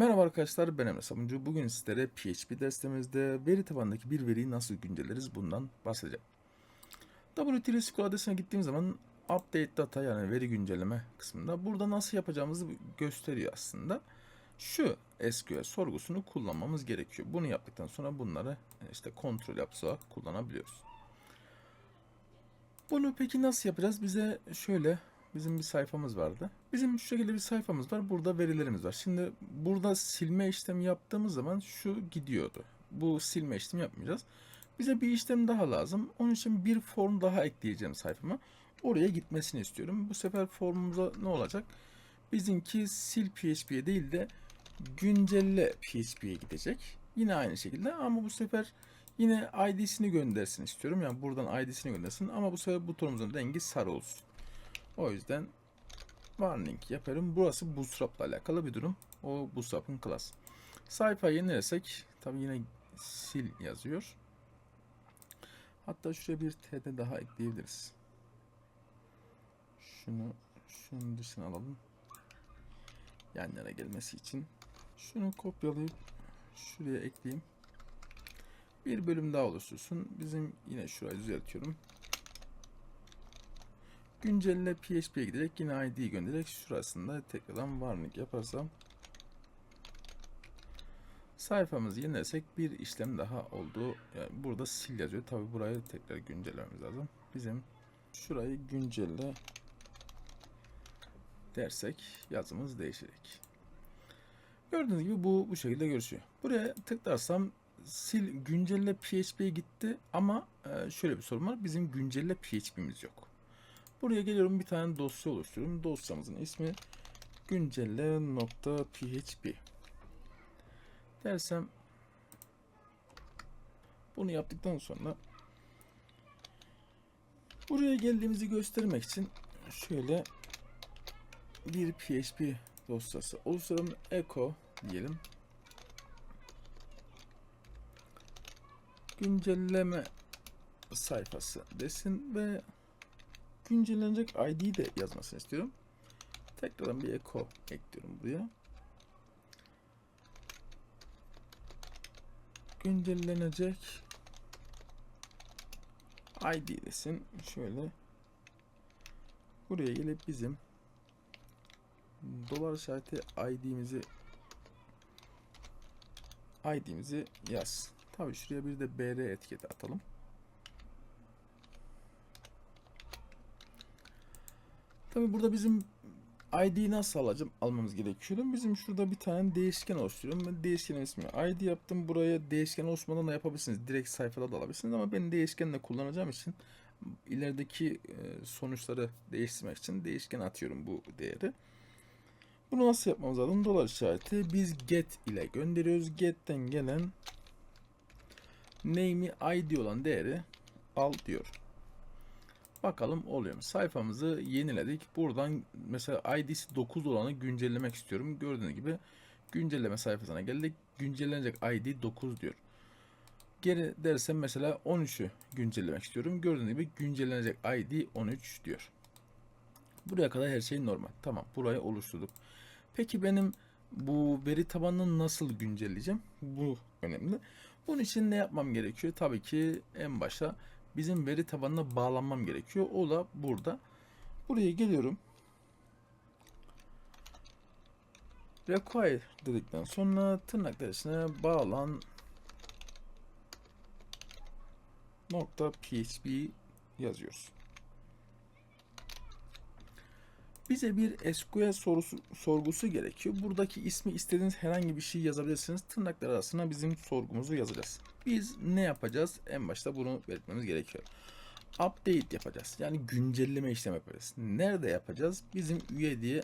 Merhaba arkadaşlar ben Emre Sabuncu. Bugün sizlere PHP dersimizde veri tabanındaki bir veriyi nasıl güncelleriz bundan bahsedeceğim. WT SQL adresine gittiğim zaman update data yani veri güncelleme kısmında burada nasıl yapacağımızı gösteriyor aslında. Şu SQL sorgusunu kullanmamız gerekiyor. Bunu yaptıktan sonra bunları işte kontrol yapsa kullanabiliyoruz. Bunu peki nasıl yapacağız? Bize şöyle bizim bir sayfamız vardı. Bizim şu şekilde bir sayfamız var. Burada verilerimiz var. Şimdi burada silme işlemi yaptığımız zaman şu gidiyordu. Bu silme işlemi yapmayacağız. Bize bir işlem daha lazım. Onun için bir form daha ekleyeceğim sayfama. Oraya gitmesini istiyorum. Bu sefer formumuza ne olacak? Bizimki sil PHP'ye değil de güncelle PHP'ye gidecek. Yine aynı şekilde ama bu sefer yine ID'sini göndersin istiyorum. Yani buradan ID'sini göndersin ama bu sefer butonumuzun rengi sarı olsun. O yüzden warning yaparım. Burası Bootstrap'la alakalı bir durum. O Bootstrap'ın class. Sayfayı yenilesek tabi yine sil yazıyor. Hatta şuraya bir td daha ekleyebiliriz. Şunu şunun dışına alalım. Yan yana gelmesi için. Şunu kopyalayıp şuraya ekleyeyim. Bir bölüm daha oluştursun. Bizim yine şurayı düzeltiyorum. Güncelle PHP'ye giderek yine ID'yi göndererek şurasında tekrardan warning yaparsam sayfamızı yenilersek bir işlem daha oldu. Yani burada sil yazıyor. Tabi burayı tekrar güncellememiz lazım. Bizim şurayı güncelle dersek yazımız değişecek. Gördüğünüz gibi bu bu şekilde görüşüyor. Buraya tıklarsam sil güncelle PHP'ye gitti ama e, şöyle bir sorun var. Bizim güncelle PHP'miz yok. Buraya geliyorum bir tane dosya oluşturuyorum. Dosyamızın ismi güncelle.php dersem bunu yaptıktan sonra buraya geldiğimizi göstermek için şöyle bir PHP dosyası oluşturalım. Echo diyelim. Güncelleme sayfası desin ve güncellenecek ID de yazmasını istiyorum. Tekrardan bir echo ekliyorum buraya. Güncellenecek ID desin. Şöyle buraya gelip bizim dolar işareti ID'mizi ID'mizi yaz. Tabii şuraya bir de BR etiketi atalım. Tabi burada bizim ID'yi nasıl alacağım, almamız gerekiyor. Bizim şurada bir tane değişken oluşturuyorum. Ben değişkenin ismini ID yaptım. Buraya değişken oluşmadan da yapabilirsiniz. Direkt sayfada da alabilirsiniz ama ben değişkenle kullanacağım için ilerideki e, sonuçları değiştirmek için değişken atıyorum bu değeri. Bunu nasıl yapmamız lazım? Dolar işareti biz get ile gönderiyoruz. Get'ten gelen name'i ID olan değeri al diyor. Bakalım oluyor mu? Sayfamızı yeniledik. Buradan mesela ID'si 9 olanı güncellemek istiyorum. Gördüğünüz gibi güncelleme sayfasına geldik. Güncellenecek ID 9 diyor. Geri dersem mesela 13'ü güncellemek istiyorum. Gördüğünüz gibi güncellenecek ID 13 diyor. Buraya kadar her şey normal. Tamam burayı oluşturduk. Peki benim bu veri tabanını nasıl güncelleyeceğim? Bu önemli. Bunun için ne yapmam gerekiyor? Tabii ki en başa bizim veri tabanına bağlanmam gerekiyor. O da burada. Buraya geliyorum. Require dedikten sonra tırnak içine bağlan nokta php yazıyoruz. Bize bir SQL sorusu, sorgusu gerekiyor. Buradaki ismi istediğiniz herhangi bir şey yazabilirsiniz. Tırnaklar arasına bizim sorgumuzu yazacağız. Biz ne yapacağız? En başta bunu belirtmemiz gerekiyor. Update yapacağız. Yani güncelleme işlemi yapacağız. Nerede yapacağız? Bizim üye diye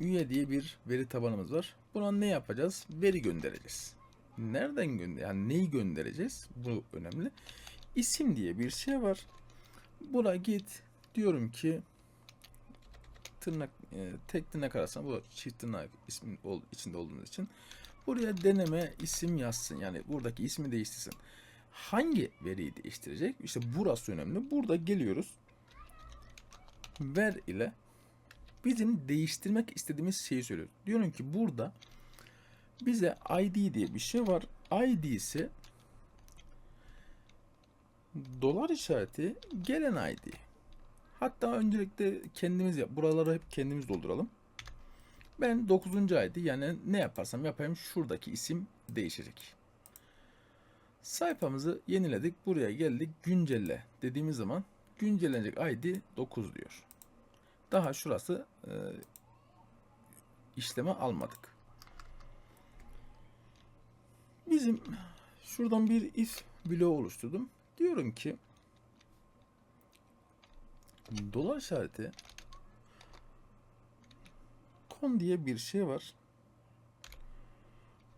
üye diye bir veri tabanımız var. Buna ne yapacağız? Veri göndereceğiz. Nereden gönder? Yani neyi göndereceğiz? Bu önemli. İsim diye bir şey var. Buna git diyorum ki tırnak e, tek tırnak arasında bu çift tırnak ismin ol, içinde olduğumuz için buraya deneme isim yazsın. Yani buradaki ismi değiştirsin. Hangi veriyi değiştirecek? İşte burası önemli. Burada geliyoruz. Ver ile bizim değiştirmek istediğimiz şeyi söylüyor. Diyorum ki burada bize ID diye bir şey var. ID'si dolar işareti gelen ID. Hatta öncelikle kendimiz yap. Buraları hep kendimiz dolduralım. Ben 9. ID yani ne yaparsam yapayım şuradaki isim değişecek. Sayfamızı yeniledik. Buraya geldik. Güncelle dediğimiz zaman güncellenecek ID 9 diyor. Daha şurası e, işleme almadık. Bizim şuradan bir if bloğu oluşturdum. Diyorum ki dolar işareti kon diye bir şey var.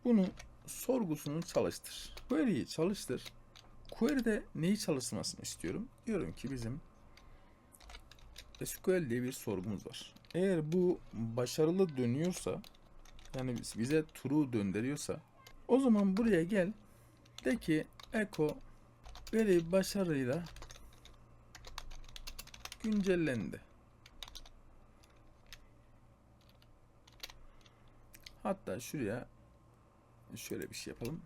Bunu sorgusunu çalıştır. Query'yi çalıştır. Query'de neyi çalıştırmasını istiyorum? Diyorum ki bizim SQL diye bir sorgumuz var. Eğer bu başarılı dönüyorsa yani bize true döndürüyorsa o zaman buraya gel de ki echo veri başarıyla güncellendi. Hatta şuraya şöyle bir şey yapalım.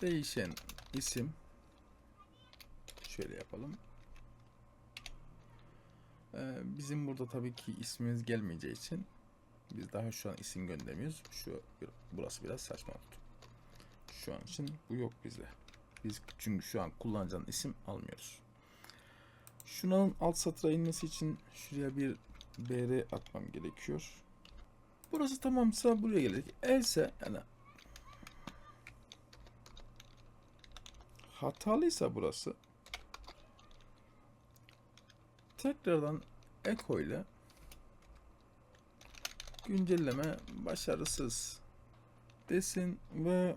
Değişen isim şöyle yapalım. Ee, bizim burada tabii ki ismimiz gelmeyeceği için biz daha şu an isim göndermiyoruz. Şu burası biraz saçma oldu. Şu an için bu yok bizde. Biz çünkü şu an kullanacağın isim almıyoruz. Şunun alt satıra inmesi için şuraya bir BR atmam gerekiyor. Burası tamamsa buraya gelecek. Else yani hatalıysa burası tekrardan echo ile güncelleme başarısız desin ve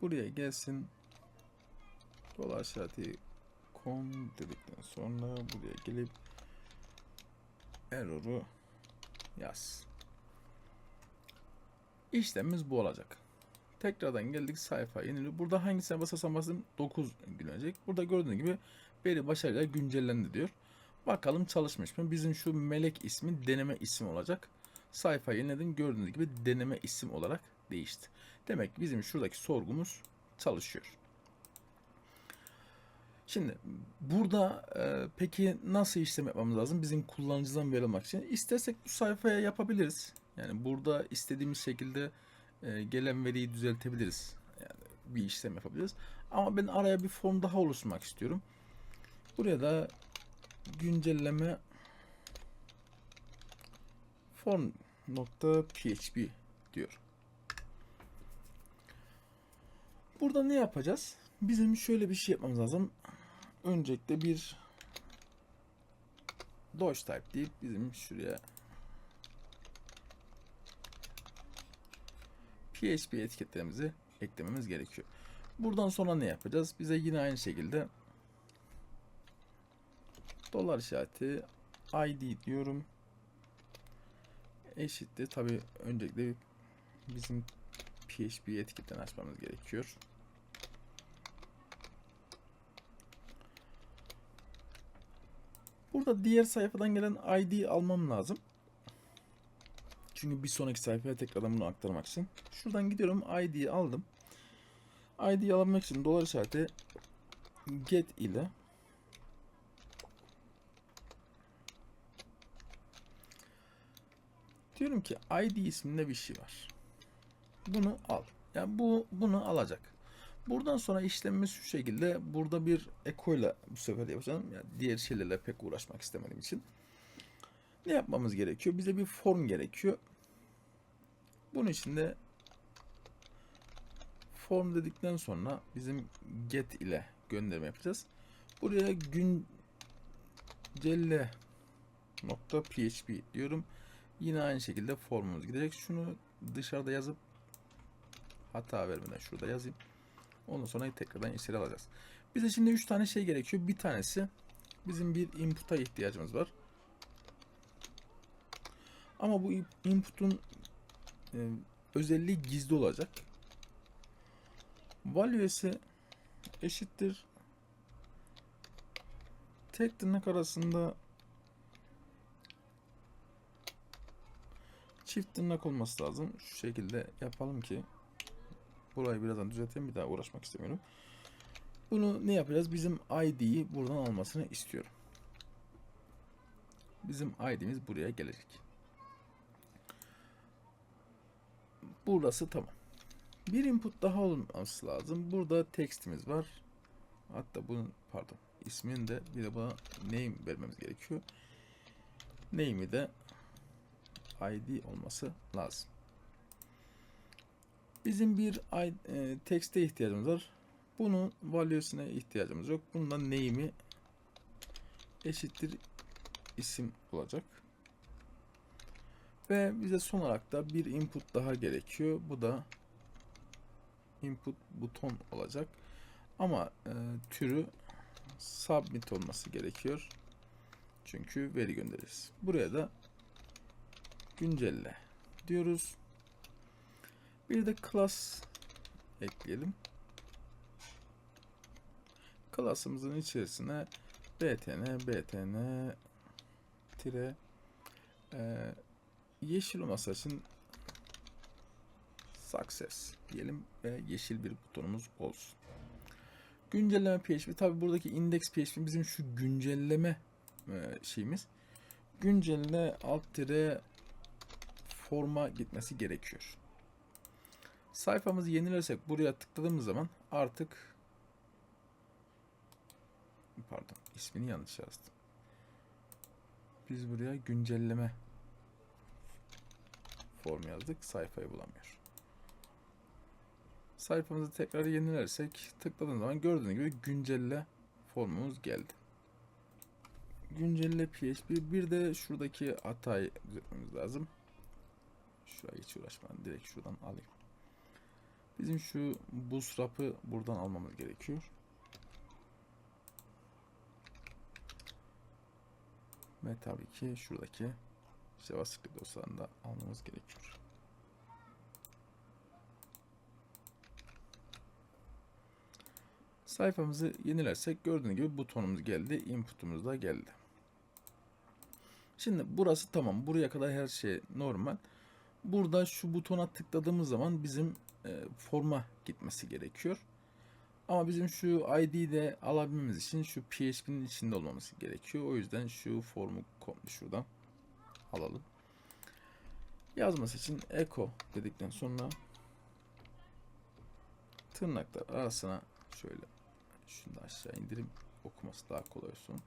buraya gelsin dolar işareti com dedikten sonra buraya gelip error'u yaz. İşlemimiz bu olacak. Tekrardan geldik sayfa yeniliyor. Burada hangisine basarsam basayım 9 günecek. Burada gördüğünüz gibi veri başarıyla güncellendi diyor. Bakalım çalışmış mı? Bizim şu melek ismi deneme isim olacak. Sayfa yeniledim. Gördüğünüz gibi deneme isim olarak değişti. Demek ki bizim şuradaki sorgumuz çalışıyor. Şimdi burada e, peki nasıl işlem yapmamız lazım? Bizim kullanıcıdan veri almak için. İstersek bu sayfaya yapabiliriz. Yani burada istediğimiz şekilde e, gelen veriyi düzeltebiliriz. Yani bir işlem yapabiliriz. Ama ben araya bir form daha oluşturmak istiyorum. Buraya da güncelleme form nokta php diyor. Burada ne yapacağız? Bizim şöyle bir şey yapmamız lazım. Öncelikle bir Doge type deyip bizim şuraya PHP etiketlerimizi eklememiz gerekiyor. Buradan sonra ne yapacağız? Bize yine aynı şekilde dolar işareti ID diyorum. Eşittir. Tabi öncelikle bizim PHP etiketlerini açmamız gerekiyor. Burada diğer sayfadan gelen ID almam lazım. Çünkü bir sonraki sayfaya tekrardan bunu aktarmak için. Şuradan gidiyorum ID'yi aldım. ID'yi alabilmek için dolar işareti get ile diyorum ki ID isminde bir şey var. Bunu al. Yani bu bunu alacak. Buradan sonra işlemimiz şu şekilde. Burada bir echo ile bu sefer yapacağım. Yani diğer şeylerle pek uğraşmak istemediğim için. Ne yapmamız gerekiyor? Bize bir form gerekiyor. Bunun için de form dedikten sonra bizim get ile gönderme yapacağız. Buraya güncelle nokta php diyorum. Yine aynı şekilde formumuz gidecek. Şunu dışarıda yazıp hata vermeden şurada yazayım. Ondan sonra tekrardan içeri alacağız. Bize şimdi 3 tane şey gerekiyor. Bir tanesi bizim bir input'a ihtiyacımız var. Ama bu input'un e, özelliği gizli olacak. Value'si eşittir tek tırnak arasında çift tırnak olması lazım. Şu şekilde yapalım ki burayı birazdan düzelteyim bir daha uğraşmak istemiyorum. Bunu ne yapacağız? Bizim ID'yi buradan almasını istiyorum. Bizim ID'miz buraya gelecek. Burası tamam. Bir input daha olması lazım. Burada text'imiz var. Hatta bunun pardon ismini de bir de buna name vermemiz gerekiyor. Name'i de ID olması lazım. Bizim bir e, text'e ihtiyacımız var. Bunun value'sine ihtiyacımız yok. Bundan name'i eşittir isim olacak. Ve bize son olarak da bir input daha gerekiyor. Bu da input buton olacak. Ama e, türü submit olması gerekiyor. Çünkü veri göndeririz. Buraya da güncelle diyoruz. Bir de class ekleyelim. Class'ımızın içerisine btn btn tire e, yeşil olması için success diyelim ve yeşil bir butonumuz olsun. Güncelleme PHP tabi buradaki index PHP bizim şu güncelleme e, şeyimiz. Güncelle alt tire forma gitmesi gerekiyor. Sayfamızı yenilersek buraya tıkladığımız zaman artık pardon ismini yanlış yazdım. Biz buraya güncelleme form yazdık. Sayfayı bulamıyor. Sayfamızı tekrar yenilersek tıkladığım zaman gördüğünüz gibi güncelle formumuz geldi. Güncelle PHP bir de şuradaki hatayı düzeltmemiz lazım. Şuraya hiç uğraşmadan direkt şuradan alayım. Bizim şu bootstrap'ı buradan almamız gerekiyor. Ve tabii ki şuradaki JavaScript dosyalarını da almamız gerekiyor. Sayfamızı yenilersek gördüğünüz gibi butonumuz geldi, input'umuz da geldi. Şimdi burası tamam. Buraya kadar her şey normal. Burada şu butona tıkladığımız zaman bizim forma gitmesi gerekiyor. Ama bizim şu ID'yi de alabilmemiz için şu PHP'nin içinde olmamız gerekiyor. O yüzden şu formu şuradan alalım. Yazması için echo dedikten sonra tırnaklar arasına şöyle şunu da aşağı indireyim okuması daha kolay olsun.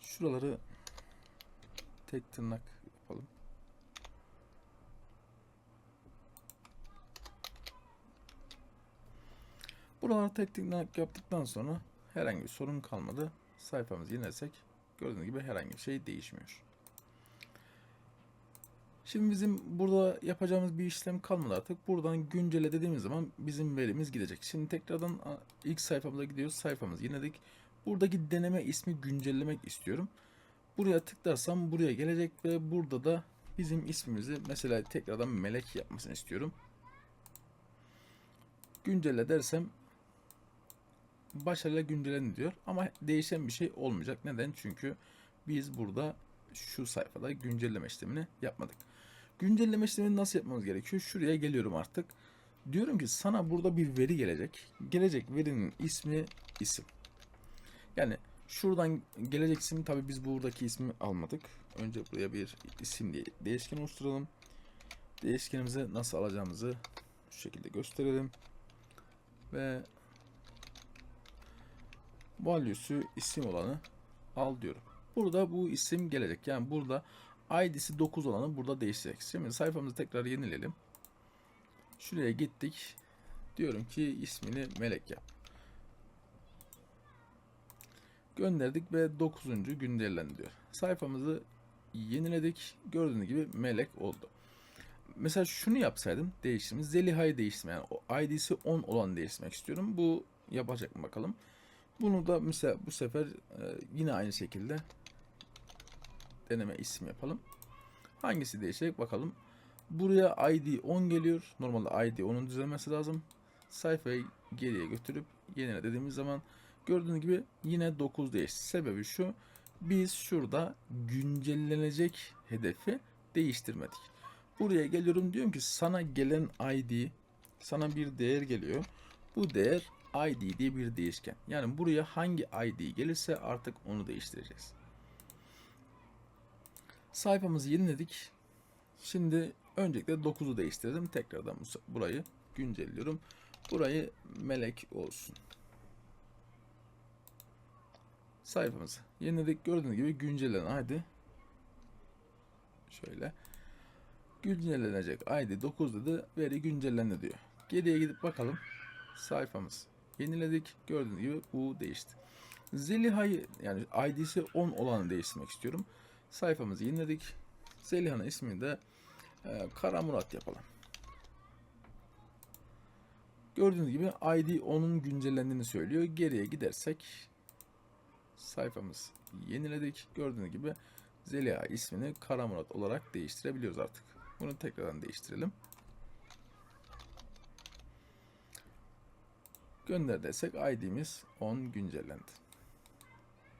Şuraları tek tırnak yapalım. Buraları tek tırnak yaptıktan sonra herhangi bir sorun kalmadı. Sayfamızı yenilersek gördüğünüz gibi herhangi bir şey değişmiyor. Şimdi bizim burada yapacağımız bir işlem kalmadı artık. Buradan güncele dediğimiz zaman bizim verimiz gidecek. Şimdi tekrardan ilk sayfamıza gidiyoruz. Sayfamızı yeniledik. Buradaki deneme ismi güncellemek istiyorum. Buraya tıklarsam buraya gelecek ve burada da bizim ismimizi mesela tekrardan melek yapmasını istiyorum. Güncelle dersem başarıyla güncelendi diyor ama değişen bir şey olmayacak. Neden? Çünkü biz burada şu sayfada güncelleme işlemini yapmadık. Güncelleme işlemini nasıl yapmamız gerekiyor? Şuraya geliyorum artık. Diyorum ki sana burada bir veri gelecek. Gelecek verinin ismi isim. Yani şuradan gelecek isim tabi biz buradaki ismi almadık. Önce buraya bir isim diye değişken oluşturalım. Değişkenimize nasıl alacağımızı şu şekilde gösterelim. Ve value'su isim olanı al diyorum. Burada bu isim gelecek. Yani burada ID'si 9 olanı burada değişecek. Şimdi sayfamızı tekrar yenileyelim. Şuraya gittik. Diyorum ki ismini melek yap. Gönderdik ve 9. güncellendi diyor. Sayfamızı yeniledik. Gördüğünüz gibi melek oldu. Mesela şunu yapsaydım değiştirme. Zeliha'yı değiştirme. Yani ID'si 10 olan değiştirmek istiyorum. Bu yapacak mı bakalım. Bunu da mesela bu sefer e, yine aynı şekilde deneme isim yapalım. Hangisi değişecek bakalım. Buraya ID 10 geliyor. Normalde ID 10'un düzelmesi lazım. Sayfayı geriye götürüp yenile dediğimiz zaman Gördüğünüz gibi yine 9 değişti. Sebebi şu. Biz şurada güncellenecek hedefi değiştirmedik. Buraya geliyorum diyorum ki sana gelen ID sana bir değer geliyor. Bu değer ID diye bir değişken. Yani buraya hangi ID gelirse artık onu değiştireceğiz. Sayfamızı yeniledik. Şimdi öncelikle 9'u değiştirdim. Tekrardan bu- burayı güncelliyorum. Burayı melek olsun. Sayfamızı yeniledik. Gördüğünüz gibi güncellenen ID şöyle güncellenecek ID 9 dedi veri güncellendi diyor. Geriye gidip bakalım sayfamız yeniledik. Gördüğünüz gibi bu değişti. Zeliha'yı yani ID'si 10 olanı değiştirmek istiyorum. Sayfamızı yeniledik. Zeliha'nın ismini de e, Kara Murat yapalım. Gördüğünüz gibi ID 10'un güncellendiğini söylüyor. Geriye gidersek sayfamız yeniledik. Gördüğünüz gibi Zeliha ismini Kara Murat olarak değiştirebiliyoruz artık. Bunu tekrardan değiştirelim. Gönder desek ID'miz 10 güncellendi.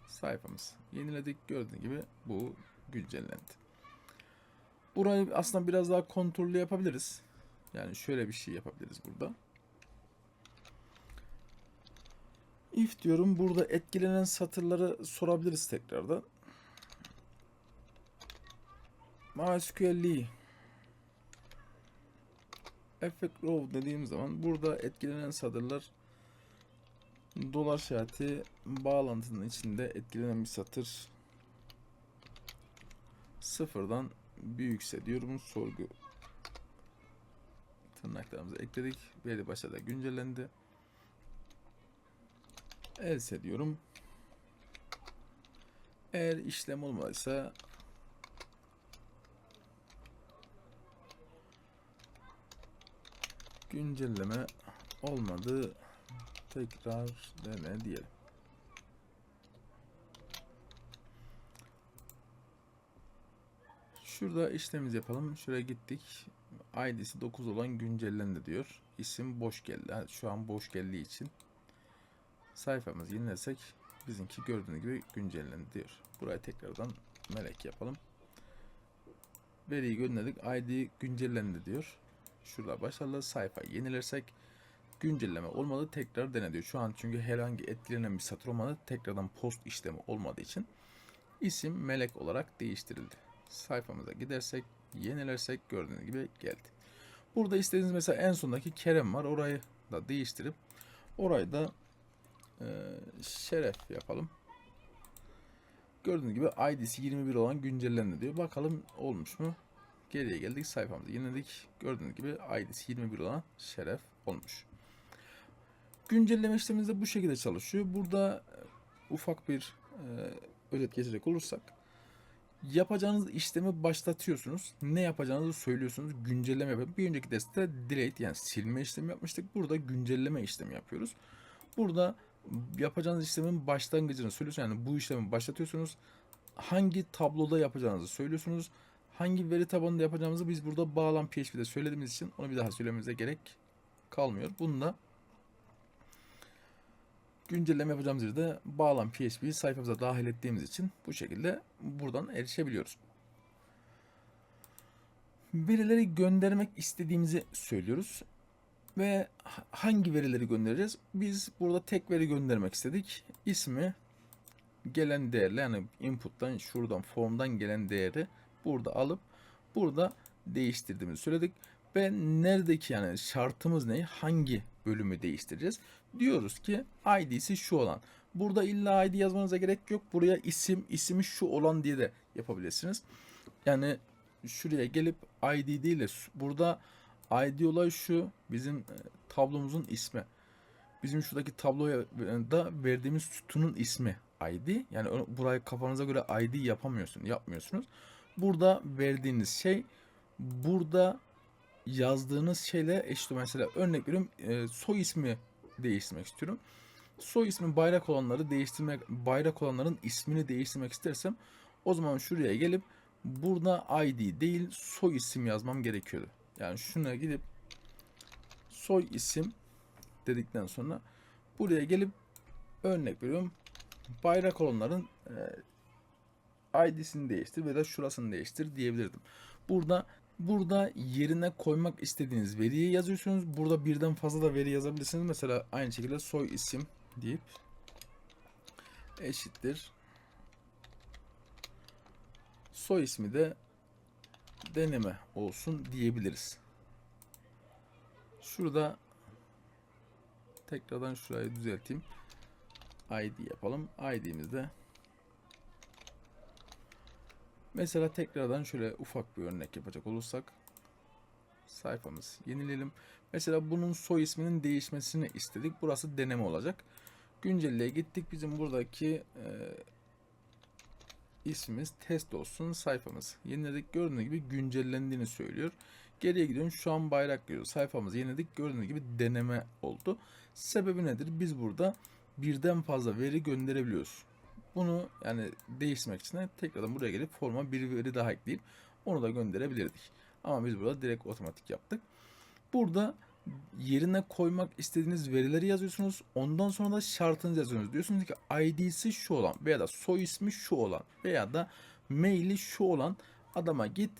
Sayfamız yeniledik. Gördüğünüz gibi bu güncellendi. Burayı aslında biraz daha kontrollü yapabiliriz. Yani şöyle bir şey yapabiliriz burada. If diyorum burada etkilenen satırları sorabiliriz tekrardan. MySQL'i Effect row dediğim zaman burada etkilenen satırlar dolar işareti bağlantının içinde etkilenen bir satır sıfırdan büyükse diyorum sorgu tırnaklarımızı ekledik. Veri başta güncellendi. Else diyorum. Eğer işlem olmadıysa güncelleme olmadı. Tekrar dene diyelim. Şurada işlemimizi yapalım. Şuraya gittik. ID'si 9 olan güncellendi diyor. İsim boş geldi. Şu an boş geldiği için sayfamızı yenilesek bizimki gördüğünüz gibi güncellendi diyor. Buraya tekrardan melek yapalım. Veriyi gönderdik. ID güncellendi diyor. Şurada başarılı sayfa yenilersek güncelleme olmadı tekrar dene diyor. Şu an çünkü herhangi etkilenen bir satır olmadı. Tekrardan post işlemi olmadığı için isim melek olarak değiştirildi. Sayfamıza gidersek yenilersek gördüğünüz gibi geldi. Burada istediğiniz mesela en sondaki Kerem var. Orayı da değiştirip orayı da e, şeref yapalım. Gördüğünüz gibi ID'si 21 olan güncellendi diyor. Bakalım olmuş mu? Geriye geldik sayfamızı yeniledik. Gördüğünüz gibi ID'si 21 olan şeref olmuş. Güncelleme işlemimiz de bu şekilde çalışıyor. Burada e, ufak bir e, özet geçecek olursak yapacağınız işlemi başlatıyorsunuz. Ne yapacağınızı söylüyorsunuz. Güncelleme yapıp bir önceki derste delete yani silme işlemi yapmıştık. Burada güncelleme işlemi yapıyoruz. Burada yapacağınız işlemin başlangıcını söylüyorsunuz. Yani bu işlemi başlatıyorsunuz. Hangi tabloda yapacağınızı söylüyorsunuz. Hangi veri tabanında yapacağımızı biz burada bağlam PHP'de söylediğimiz için onu bir daha söylememize gerek kalmıyor. Bunu da güncelleme yapacağımız yerde bağlam PHP'yi sayfamıza dahil ettiğimiz için bu şekilde buradan erişebiliyoruz. Verileri göndermek istediğimizi söylüyoruz. Ve hangi verileri göndereceğiz? Biz burada tek veri göndermek istedik. İsmi gelen değerle yani input'tan şuradan formdan gelen değeri burada alıp burada değiştirdiğimizi söyledik. Ve neredeki yani şartımız ne? Hangi bölümü değiştireceğiz? Diyoruz ki ID'si şu olan. Burada illa ID yazmanıza gerek yok. Buraya isim, ismi şu olan diye de yapabilirsiniz. Yani şuraya gelip ID değil de burada ID olay şu bizim e, tablomuzun ismi. Bizim şuradaki tabloya da verdiğimiz sütunun ismi ID. Yani burayı kafanıza göre ID yapamıyorsun, yapmıyorsunuz. Burada verdiğiniz şey burada yazdığınız şeyle eşit. Mesela örnek veriyorum e, soy ismi değiştirmek istiyorum. Soy ismi bayrak olanları değiştirmek, bayrak olanların ismini değiştirmek istersem o zaman şuraya gelip burada ID değil soy isim yazmam gerekiyordu. Yani şuna gidip soy isim dedikten sonra buraya gelip Örnek veriyorum. Bayrak olanların e, ID'sini değiştir ve da şurasını değiştir diyebilirdim. Burada burada yerine koymak istediğiniz veriyi yazıyorsunuz. Burada birden fazla da veri yazabilirsiniz. Mesela aynı şekilde soy isim deyip eşittir. Soy ismi de deneme olsun diyebiliriz. Şurada tekrardan şurayı düzelteyim. ID yapalım. ID'mizde Mesela tekrardan şöyle ufak bir örnek yapacak olursak sayfamız yenileyelim. Mesela bunun soy isminin değişmesini istedik. Burası deneme olacak. Güncelleye gittik. Bizim buradaki e, ismimiz test olsun. Sayfamız yeniledik. Gördüğünüz gibi güncellendiğini söylüyor. Geriye gidiyorum. Şu an bayrak diyor. Sayfamızı yeniledik. Gördüğünüz gibi deneme oldu. Sebebi nedir? Biz burada birden fazla veri gönderebiliyoruz. Bunu yani değiştirmek için de tekrardan buraya gelip forma bir veri daha ekleyip onu da gönderebilirdik. Ama biz burada direkt otomatik yaptık. Burada yerine koymak istediğiniz verileri yazıyorsunuz. Ondan sonra da şartınızı yazıyorsunuz. Diyorsunuz ki ID'si şu olan veya da soy ismi şu olan veya da maili şu olan adama git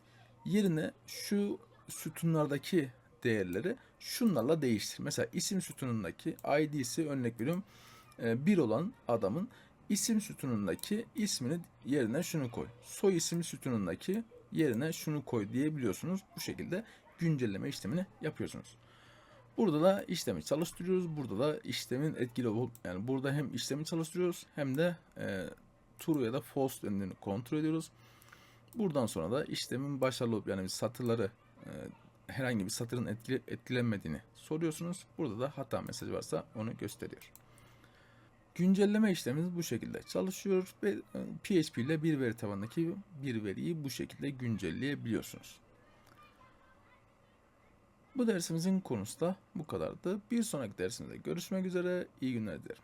yerine şu sütunlardaki değerleri şunlarla değiştir. Mesela isim sütunundaki ID'si örnek veriyorum 1 olan adamın isim sütunundaki ismini yerine şunu koy. Soy isim sütunundaki yerine şunu koy diyebiliyorsunuz. Bu şekilde güncelleme işlemini yapıyorsunuz. Burada da işlemi çalıştırıyoruz. Burada da işlemin etkili ol yani burada hem işlemi çalıştırıyoruz hem de e, true ya da false döndüğünü kontrol ediyoruz. Buradan sonra da işlemin başarılı olup yani satırları e, herhangi bir satırın etkili, etkilenmediğini soruyorsunuz. Burada da hata mesajı varsa onu gösteriyor. Güncelleme işlemimiz bu şekilde çalışıyor ve PHP ile bir veri tabanındaki bir veriyi bu şekilde güncelleyebiliyorsunuz. Bu dersimizin konusu da bu kadardı. Bir sonraki dersimizde görüşmek üzere. İyi günler dilerim.